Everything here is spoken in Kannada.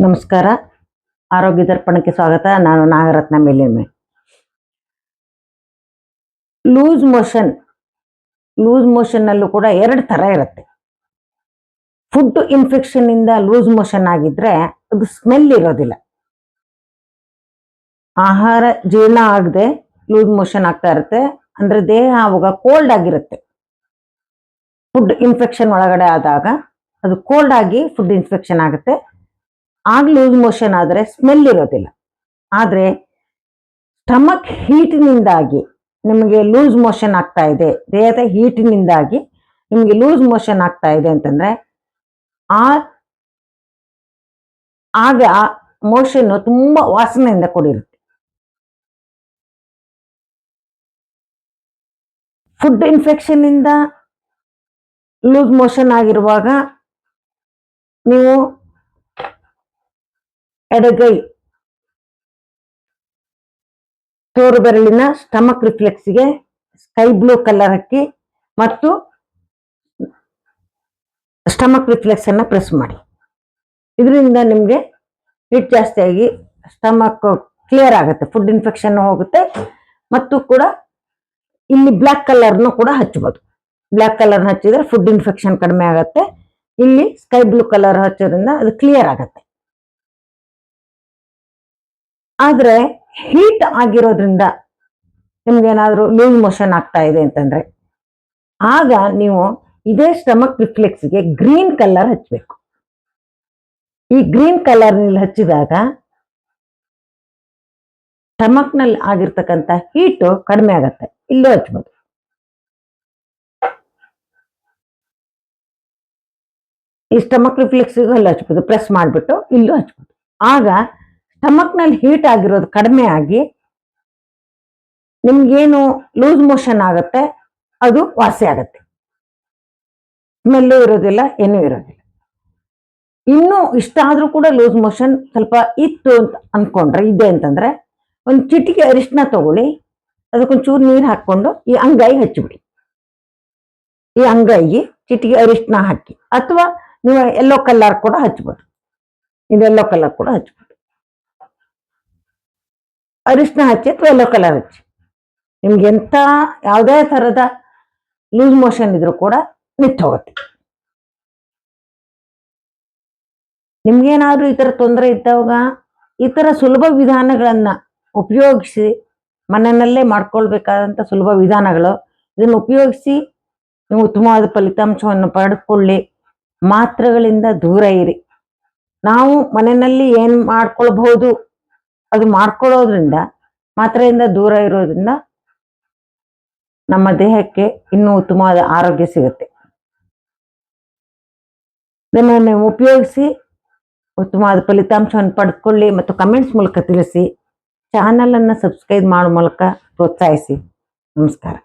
ನಮಸ್ಕಾರ. ಆರೋಗ್ಯ ದರ್ಪಣಕ್ಕೆ ಸ್ವಾಗತ. ನಾನು ನಾಗರತ್ನ ಮೇಲಿಮೆ. ಲೂಸ್ ಮೋಷನ್ ಲೂಸ್ ಮೋಷನ್ ಅಲ್ಲೂ ಕೂಡ ಎರಡು ತರ ಇರುತ್ತೆ. ಫುಡ್ ಇನ್ಫೆಕ್ಷನ್ ಇಂದ ಲೂಸ್ ಮೋಷನ್ ಆಗಿದ್ರೆ ಅದು ಸ್ಮೆಲ್ ಇರೋದಿಲ್ಲ. ಆಹಾರ ಜೀರ್ಣ ಆಗದೆ ಲೂಸ್ ಮೋಷನ್ ಆಗ್ತಾ ಇರುತ್ತೆ. ಅಂದ್ರೆ ದೇಹ ಅವಾಗ ಕೋಲ್ಡ್ ಆಗಿರುತ್ತೆ. ಫುಡ್ ಇನ್ಫೆಕ್ಷನ್ ಒಳಗಡೆ ಆದಾಗ ಅದು ಕೋಲ್ಡ್ ಆಗಿ ಫುಡ್ ಇನ್ಫೆಕ್ಷನ್ ಆಗುತ್ತೆ. ಆಗ ಲೂಸ್ ಮೋಷನ್ ಆದರೆ ಸ್ಮೆಲ್ ಇರೋದಿಲ್ಲ. ಆದರೆ ಸ್ಟಮಕ್ ಹೀಟಿನಿಂದಾಗಿ ನಿಮಗೆ ಲೂಸ್ ಮೋಷನ್ ಆಗ್ತಾ ಇದೆ. ದೇಹದ ಹೀಟಿನಿಂದಾಗಿ ನಿಮಗೆ ಲೂಸ್ ಮೋಷನ್ ಆಗ್ತಾ ಇದೆ ಅಂತಂದರೆ ಆ ಆಗ ಮೋಷನ್ನು ತುಂಬ ವಾಸನೆಯಿಂದ ಕೂಡಿರುತ್ತೆ. ಫುಡ್ ಇನ್ಫೆಕ್ಷನ್ ಇಂದ ಲೂಸ್ ಮೋಷನ್ ಆಗಿರುವಾಗ ನೀವು ಎಡಗೈ ತೋರು ಬೆರಳಿನ ಸ್ಟಮಕ್ ರಿಫ್ಲೆಕ್ಸ್ಗೆ ಸ್ಕೈ ಬ್ಲೂ ಕಲರ್ ಹಾಕಿ ಮತ್ತು ಸ್ಟಮಕ್ ರಿಫ್ಲೆಕ್ಸ್ ಅನ್ನು ಪ್ರೆಸ್ ಮಾಡಿ. ಇದರಿಂದ ನಿಮಗೆ ಹಿಟ್ ಜಾಸ್ತಿಯಾಗಿ ಸ್ಟಮಕ್ ಕ್ಲಿಯರ್ ಆಗುತ್ತೆ, ಫುಡ್ ಇನ್ಫೆಕ್ಷನ್ ಹೋಗುತ್ತೆ ಮತ್ತು ಕೂಡ ಇಲ್ಲಿ ಬ್ಲ್ಯಾಕ್ ಕಲರ್ನು ಕೂಡ ಹಚ್ಚಬಹುದು ಬ್ಲ್ಯಾಕ್ ಕಲರ್ ಹಚ್ಚಿದ್ರೆ ಫುಡ್ ಇನ್ಫೆಕ್ಷನ್ ಕಡಿಮೆ ಆಗುತ್ತೆ. ಇಲ್ಲಿ ಸ್ಕೈ ಬ್ಲೂ ಕಲರ್ ಹಚ್ಚೋದ್ರಿಂದ ಅದು ಕ್ಲಿಯರ್ ಆಗುತ್ತೆ. ಆದ್ರೆ ಹೀಟ್ ಆಗಿರೋದ್ರಿಂದ ನಿಮ್ಗೇನಾದ್ರೂ ಲೂಸ್ ಮೋಷನ್ ಆಗ್ತಾ ಇದೆ ಅಂತಂದ್ರೆ ಆಗ ನೀವು ಇದೇ ಸ್ಟಮಕ್ ರಿಫ್ಲೆಕ್ಸ್ಗೆ ಗ್ರೀನ್ ಕಲರ್ ಹಚ್ಚಬೇಕು ಈ ಗ್ರೀನ್ ಕಲರ್ನಲ್ಲಿ ಹಚ್ಚಿದಾಗ ಸ್ಟಮಕ್ನಲ್ಲಿ ಆಗಿರ್ತಕ್ಕಂಥ ಹೀಟು ಕಡಿಮೆ ಆಗತ್ತೆ. ಇಲ್ಲೂ ಹಚ್ಬೋದು. ಈ ಸ್ಟಮಕ್ ರಿಫ್ಲೆಕ್ಸಿಗೂ ಅಲ್ಲಿ ಹಚ್ಬೋದು ಪ್ರೆಸ್ ಮಾಡಿಬಿಟ್ಟು ಇಲ್ಲೂ ಹಚ್ಬೋದು. ಆಗ ಸ್ಟಮಕ್ನಲ್ಲಿ ಹೀಟ್ ಆಗಿರೋದು ಕಡಿಮೆ ಆಗಿ ನಿಮ್ಗೇನು ಲೂಸ್ ಮೋಷನ್ ಆಗುತ್ತೆ, ಅದು ವಾಸಿ ಆಗತ್ತೆ. ಸ್ಮೆಲ್ಲು ಇರೋದಿಲ್ಲ, ಏನೂ ಇರೋದಿಲ್ಲ. ಇನ್ನೂ ಇಷ್ಟ ಆದ್ರೂ ಕೂಡ ಲೂಸ್ ಮೋಷನ್ ಸ್ವಲ್ಪ ಇತ್ತು ಅಂತ ಅಂದ್ಕೊಂಡ್ರೆ ಇದೆ ಅಂತಂದ್ರೆ ಒಂದು ಚಿಟಿಕೆ ಅರಿಶಿನ ತಗೊಳ್ಳಿ, ಅದಕ್ಕೊಂಚೂರು ನೀರು ಹಾಕೊಂಡು ಈ ಅಂಗೈ ಹಚ್ಚಿಬಿಡಿ ಈ ಅಂಗೈಗೆ ಚಿಟಿಕೆ ಅರಿಶಿನ ಹಾಕಿ, ಅಥವಾ ನೀವು ಎಲ್ಲೋ ಕಲ್ಲರ್ ಕೂಡ ಹಚ್ಬೋದು. ಇದು ಎಲ್ಲೋ ಕಲರ್ ಕೂಡ ಹಚ್ಬೋದು. ಅರಿಶಿನ ಹಚ್ಚಿ ಅಥವಾ ಎಲ್ಲೋ ಕಲರ್ ಹಚ್ಚಿ. ನಿಮ್ಗೆ ಎಂಥ ಯಾವುದೇ ಥರದ ಲೂಸ್ ಮೋಷನ್ ಇದ್ರೂ ಕೂಡ ನಿಂತು ಹೋಗುತ್ತೆ. ನಿಮ್ಗೇನಾದ್ರೂ ಈ ಥರ ತೊಂದರೆ ಇದ್ದಾಗ ಈ ಥರ ಸುಲಭ ವಿಧಾನಗಳನ್ನು ಉಪಯೋಗಿಸಿ ಮನೆಯಲ್ಲೇ ಮಾಡ್ಕೊಳ್ಬೇಕಾದಂಥ ಸುಲಭ ವಿಧಾನಗಳು. ಇದನ್ನು ಉಪಯೋಗಿಸಿ ನೀವು ಉತ್ತಮವಾದ ಫಲಿತಾಂಶವನ್ನು ಪಡೆದುಕೊಳ್ಳಿ. ಮಾತ್ರೆಗಳಿಂದ ದೂರ ಇರಿ. ನಾವು ಮನೆಯಲ್ಲಿ ಏನ್ ಮಾಡ್ಕೊಳ್ಬಹುದು? ಅದು ಮಾಡ್ಕೊಳ್ಳೋದ್ರಿಂದ ಮಾತ್ರೆಯಿಂದ ದೂರ ಇರೋದ್ರಿಂದ ನಮ್ಮ ದೇಹಕ್ಕೆ ಇನ್ನೂ ಉತ್ತಮವಾದ ಆರೋಗ್ಯ ಸಿಗುತ್ತೆ. ಇದನ್ನು ಉಪಯೋಗಿಸಿ ಉತ್ತಮವಾದ ಫಲಿತಾಂಶವನ್ನು ಪಡೆದುಕೊಳ್ಳಿ ಮತ್ತು ಕಮೆಂಟ್ಸ್ ಮೂಲಕ ತಿಳಿಸಿ. ಚಾನಲ್ ಅನ್ನು ಸಬ್ಸ್ಕ್ರೈಬ್ ಮಾಡೋ ಮೂಲಕ ಪ್ರೋತ್ಸಾಹಿಸಿ. ನಮಸ್ಕಾರ.